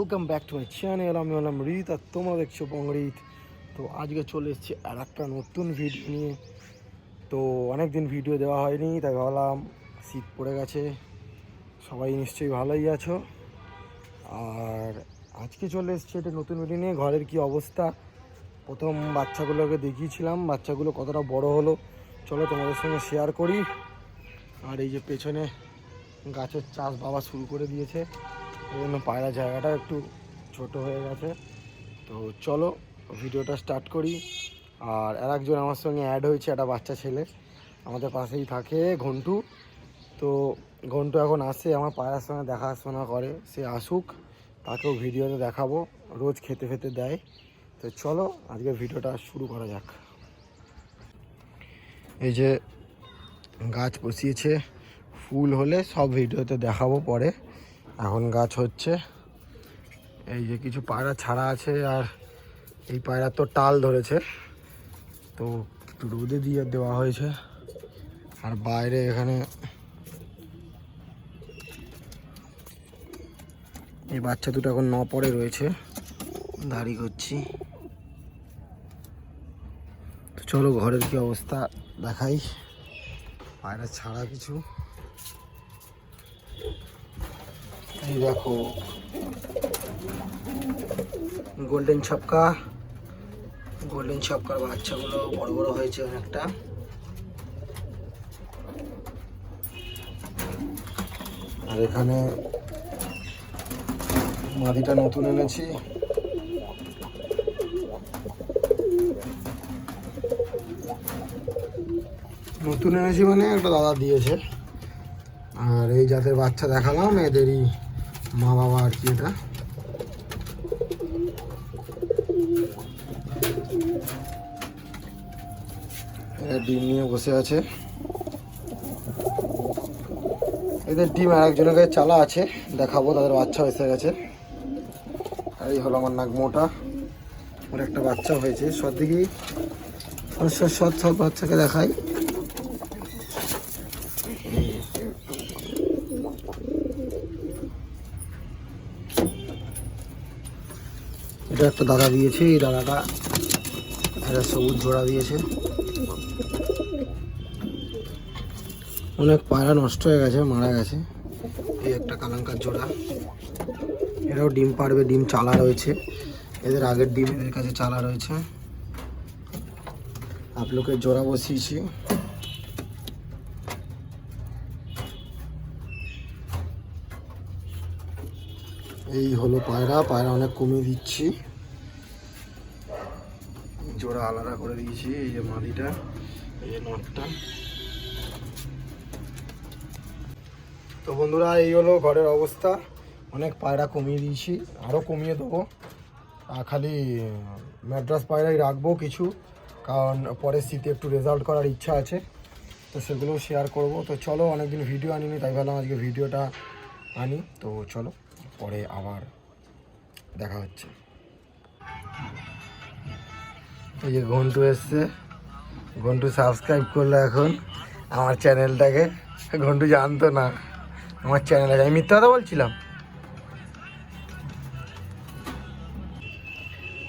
Welcome back to my channel আমি হলাম রিত আর তোমরা দেখছ বংরিত তো আজকে চলে এসেছি আর একটা নতুন ভিডিও নিয়ে। তো অনেক দিন ভিডিও দেওয়া হয়নি, তাই ভাবলাম শীত পড়ে গেছে। সবাই নিশ্চয়ই ভালোই আছো। আর আজকে চলে এসেছি একটা নতুন ভিডিও নিয়ে। ঘরের কি অবস্থা? প্রথম বাচ্চাগুলোকে দেখিয়েছিলাম, বাচ্চাগুলো কতটা বড় হলো। চলো তোমাদের সঙ্গে শেয়ার করি। আর এই যে পেছনে গাছের চাষ বাবা শুরু করে দিয়েছে। এই জন্য পায়রা জায়গাটা একটু ছোট হয়ে গেছে। তো চলো ভিডিওটা স্টার্ট করি। আর আর একজন আমার সঙ্গে অ্যাড হয়েছে একটা বাচ্চা ছেলে। আমাদের পাশেই থাকে ঘন্টু। তো ঘন্টু এখন আসে, আমার পায়রার সঙ্গে দেখাশোনা করে। সে আসুক, তাকেও ভিডিওতে দেখাবো। রোজ খেতে খেতে দেয়। তো চলো আজকে ভিডিওটা শুরু করা যাক। এই যে গাছ বসিয়েছে, ফুল হলে সব ভিডিওতে দেখাবো পরে। এখন গাছ হচ্ছে। এই যে কিছু পায়রা ছাড়া আছে আর এই পায়রা তো টাল ধরেছে। তো রোদে দিয়ে দেওয়া হয়েছে। আর বাইরে এখানে এই বাচ্চা দুটো এখন ন পরে রয়েছে। দাড়ি করছি। চলো ঘরের কি অবস্থা দেখাই। পায়রা ছাড়া কিছু। দেখো। গোল্ডেন ছপকা গোল্ডেন ছপকার বাচ্চাগুলো বড় বড় হয়েছে অনেকটা। আর এখানে মাদিটা নতুন এনেছি। নতুন এনেছি মানে একটা দাদা দিয়েছে। আর এই জাতের বাচ্চা দেখালাম, এদেরই মা বাবা আর কি এটা? ডিম নিয়ে বসে আছে। এদের ডিম আর একজনের কাছে চালা আছে, দেখাবো, তাদের বাচ্চা এসে গেছে। এই হলো আমার নাক মোটা ওর একটা বাচ্চা হয়েছে। সব দিকেই সব সব বাচ্চাকে দেখাই। এটা একটা দাদা দিয়েছে, এই দাদাটা একটা সবুজ জোড়া দিয়েছে। অনেক পায়রা নষ্ট হয়ে গেছে, মারা গেছে। এই একটা কালাঙ্কার জোড়া। এরাও ডিম পারবে ডিম চালা রয়েছে। এদের আগের ডিম এদের কাছে চালা রয়েছে। আপলোকের জোড়া বসিয়েছি। এই হলো পায়রা পায়রা অনেক কমিয়ে দিচ্ছি। জোড়া আলাদা করে দিয়েছি, এই যে মাদিটা এই যে নটটা। তো বন্ধুরা, এই হলো ঘরের অবস্থা। অনেক পায়রা কমিয়ে দিয়েছি আরও কমিয়ে দেবো। খালি ম্যাড্রাস পায়রাই রাখব কিছু, কারণ পরে শীতে একটু রেজাল্ট করার ইচ্ছা আছে। তো সেগুলো শেয়ার করব। তো চলো, অনেকদিন ভিডিও আনিনি, তাই ভাবলাম আজকে ভিডিওটা আনি। তো চলো, পরে আবার দেখা হচ্ছে। এই যে ঘন্টু এসছে। ঘন্টু সাবস্ক্রাইব করল এখন। আমার চ্যানেলটাকে ঘন্টু জানতো না। আমার চ্যানেল আছে আমি মিথ্যা কথা বলছিলাম।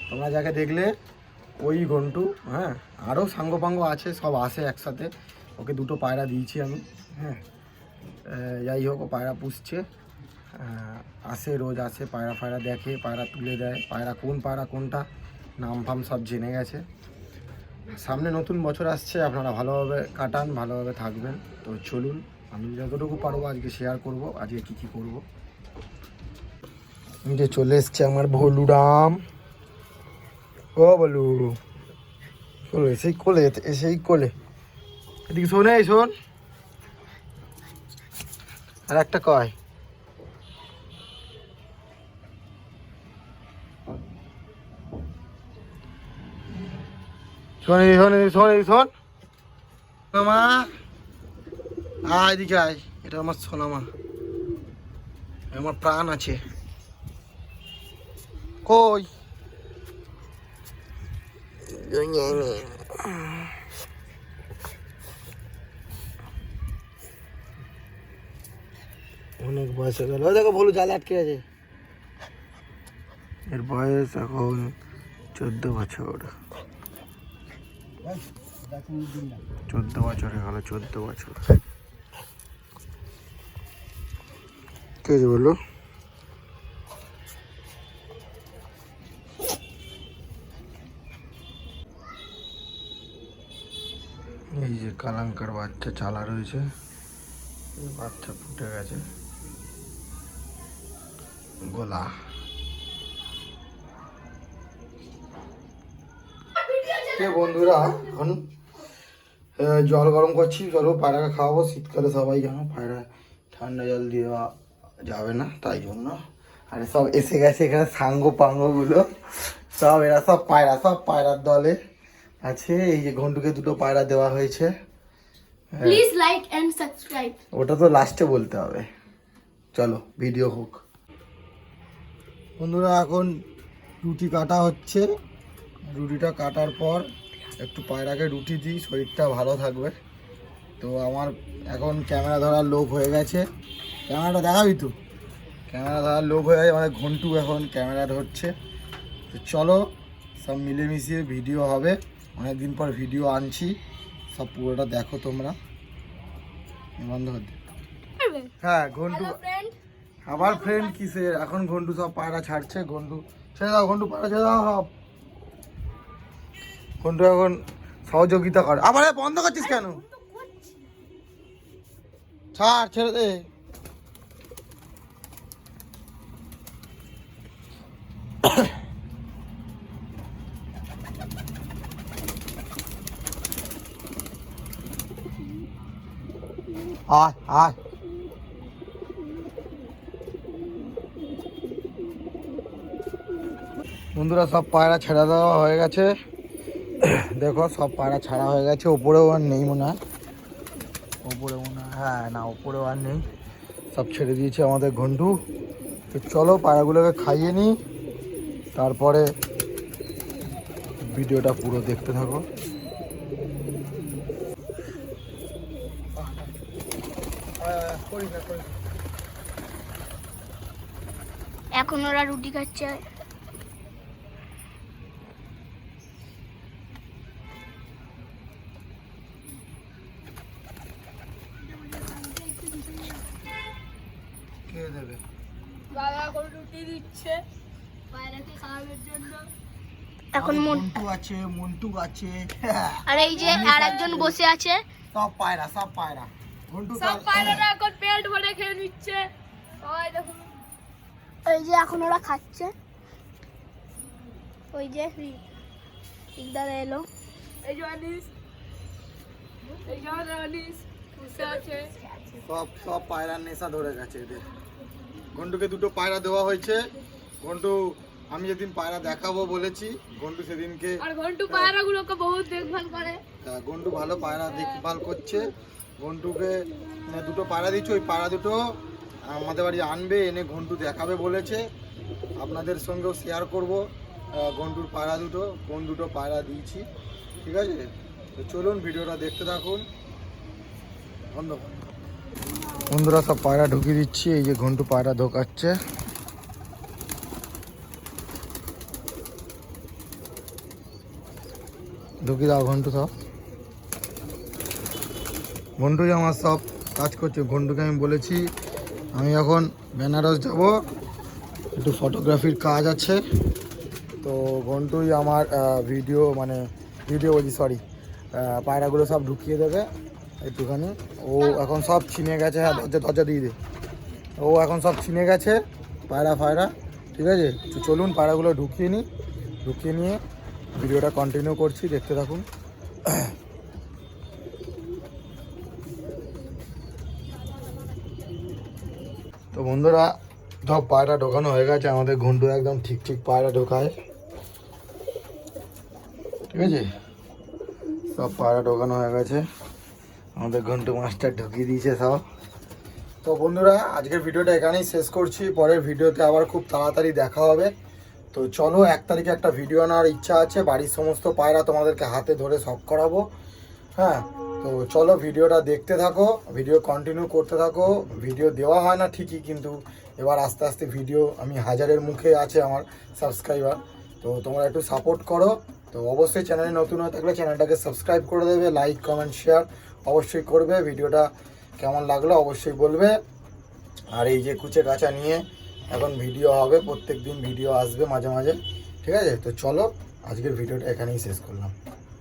তোমরা যাকে দেখলে, ওই ঘন্টু হ্যাঁ আরও সাঙ্গপাঙ্গ আছে, সব আসে একসাথে। ওকে দুটো পায়রা দিয়েছি আমি হ্যাঁ। যাই হোক, ও পায়রা পুষছে। আসে, রোজ আসে, পায়রা ফায়রা দেখে, পায়রা তুলে দেয়। পায়রা কোন পায়রা কোনটা? নাম ফাম সব জেনে গেছে। সামনে নতুন বছর আসছে, আপনারা ভালোভাবে কাটান, ভালোভাবে থাকবেন। তো চলুন, আমি যতটুকু পারব আজকে শেয়ার করব, আজকে কি কি করব। যে চলে এসছে আমার ভলুরাম ও বলু চলো এসেই কোলে এসেই কোলে। এদিকে শোন শোন। আর একটা কয়? শোন শোন শোন এই শোন। মা। আয় এদিকে আয়। এটা আমার সোনামা আমার প্রাণ আছে। কই? অনেক বয়স হয়ে গেল। দেখো ভুলু জালে আটকে আছে। এর বয়স এখন চোদ্দ বছর। চোদ্দ বছর হলো চোদ্দ বছর। কে বলল? এই যে কালাঙ্কার বাচ্চা চালা রয়েছে বাচ্চা ফুটে গেছে। গোলা। কে বন্ধুরা? এখন জল গরম করছি চলো পায়রাকে খাওয়াবো। শীতকালে সবাই জানো পায়রা ঠান্ডা জল দেওয়া যাবে না তাই জন্য। আর সব এসে গেছে এখানে সাঙ্গ পাঙ্গগুলো। সব এরা সব পায়রা সব পায়রার দলে আছে। এই যে ঘন্টুকে দুটো পায়রা দেওয়া হয়েছে। হ্যাঁ। ওটা তো লাস্টে বলতে হবে। চলো ভিডিও হোক। বন্ধুরা এখন রুটি কাটা হচ্ছে। রুটিটা কাটার পর একটু পায়রাকে রুটি দিই শরীরটা ভালো থাকবে। তো আমার এখন ক্যামেরা ধরার লোক হয়ে গেছে। ক্যামেরাটা দেখাবি তো? ক্যামেরা ধরার লোক হয়ে গেছে আমাদের ঘন্টু এখন ক্যামেরা ধরছে। তো চলো সব মিলেমিশিয়ে ভিডিও হবে। অনেক দিন পর ভিডিও আনছি। সব পুরোটা দেখো তোমরা। বন্ধ দে। হ্যাঁ ঘন্টু। আবার ফ্রেন্ড কিসের? এখন ঘন্টু সব পায়রা ছাড়ছে ঘন্টু। ছেড়ে দাও ঘন্টু পায়রা ছেড়ে দাও সব। ঘন্টু এখন সহযোগিতা করে। আবার বন্ধ করছিস কেন? ছাড় ছেড়ে দে। আয় আয়। বন্ধুরা সব পায়রা ছেড়ে দেওয়া হয়ে গেছে। দেখো, সব পায়রা ছাড়া হয়ে গেছে। ওপরেও আর নেই মনে হয়। ওপরে মনে হয় হ্যাঁ না ওপরেও আর নেই। সব ছেড়ে দিয়েছে আমাদের ঘন্টু। তো চলো পায়রাগুলোকে খাইয়ে নিই তারপরে ভিডিওটা পুরো দেখতে থাকো। এখন ওরা রুটি খাচ্ছে কে দেবে। বাবা করে রুটি দিচ্ছে। পায়রাকে খাওয়ানোর জন্য? এখন মন্টু আছে মন্টু আছে। আর এই যে আর একজন বসে আছে। সব পায়রা সব পায়রা। ঘন্টু সব এখন পেট ভরে খেয়ে নিচ্ছে। সবাই দেখুন। এই যে এখন ওরা খাচ্ছে। ওই যে ইকদারে এলো। এই যে আনিস এই যে বসে আছে। সব সব পায়রার নেশা ধরে গেছে এদের। ঘন্টুকে দুটো পায়রা দেওয়া হয়েছে। ঘন্টু আমি যেদিন পায়রা দেখাবো বলেছি ঘন্টু সেদিনকে আর ঘন্টু পায়রাগুলোকে বহুত দেখভাল করে। ঘন্টু ভালো পায়রা দেখভাল করছে। ঘন্টুকে দুটো পায়রা দিচ্ছে ওই পায়রা দুটো আমাদের বাড়ি আনবে এনে ঘন্টু দেখাবে বলেছে। আপনাদের সঙ্গেও শেয়ার করব ঘন্টুর পায়রা দুটো কোন দুটো পায়রা দিয়েছি। ঠিক আছে? তো চলুন ভিডিওটা দেখতে থাকুন। কর। বন্ধুরা সব পায়রা ঢুকিয়ে দিচ্ছি, এই যে ঘন্টু পায়রা ঢোকাচ্ছে। ঢুকিয়ে দাও ঘন্টু সব। ঘন্টুই আমার সব কাজ করছে, ঘন্টুকে আমি বলেছি, আমি এখন বেনারস যাব। একটু ফটোগ্রাফির কাজ আছে। তো ঘন্টুই আমার ভিডিও মানে ভিডিও বলছি সরি পায়রাগুলো সব ঢুকিয়ে দেবে। একটুখানি ও এখন সব চিনে গেছে হ্যাঁ দরজা দরজা দিয়ে দে। ও এখন সব চিনে গেছে, পায়রা, ফায়রা, ঠিক আছে? চলুন, পায়রাগুলো ঢুকিয়ে নিই ঢুকিয়ে নিয়ে ভিডিওটা কন্টিনিউ করছি, দেখতে থাকুন। তো বন্ধুরা সব পায়রা ঢোকানো হয়ে গেছে, আমাদের ঘন্টু একদম ঠিক ঠিক পায়রা ঢোকায়। ঠিক আছে? সব পায়রা ঢোকানো হয়ে গেছে। আমাদের ঘন্টু মাস্টার ঢুকিয়ে দিয়েছে সব। তো বন্ধুরা, আজকের ভিডিওটা এখানেই শেষ করছি। পরের ভিডিওতে আবার খুব তাড়াতাড়ি দেখা হবে। তো চলো, এক তারিখে একটা ভিডিও নেওয়ার ইচ্ছা আছে। বাড়ির সমস্ত পায়রা তোমাদেরকে হাতে ধরে সব করাবো। হ্যাঁ তো চলো ভিডিওটা দেখতে থাকো, ভিডিও কন্টিনিউ করতে থাকো। ভিডিও দেওয়া হয় না ঠিকই, কিন্তু এবার আস্তে আস্তে ভিডিও আমি হাজারের মুখে আছে আমার সাবস্ক্রাইবার তো তোমরা একটু সাপোর্ট করো। তো অবশ্যই চ্যানেলে নতুন হয়ে থাকলে চ্যানেলটাকে সাবস্ক্রাইব করে দেবে লাইক কমেন্ট শেয়ার অবশ্যই করবে, ভিডিওটা কেমন লাগল অবশ্যই বলবে। আর এই যে কুচে কাঁচা নিয়ে এখন ভিডিও হবে প্রত্যেক দিন ভিডিও আসবে মাঝে মাঝে, ঠিক আছে? তো চলো, আজকের ভিডিওটা এখানেই শেষ করলাম।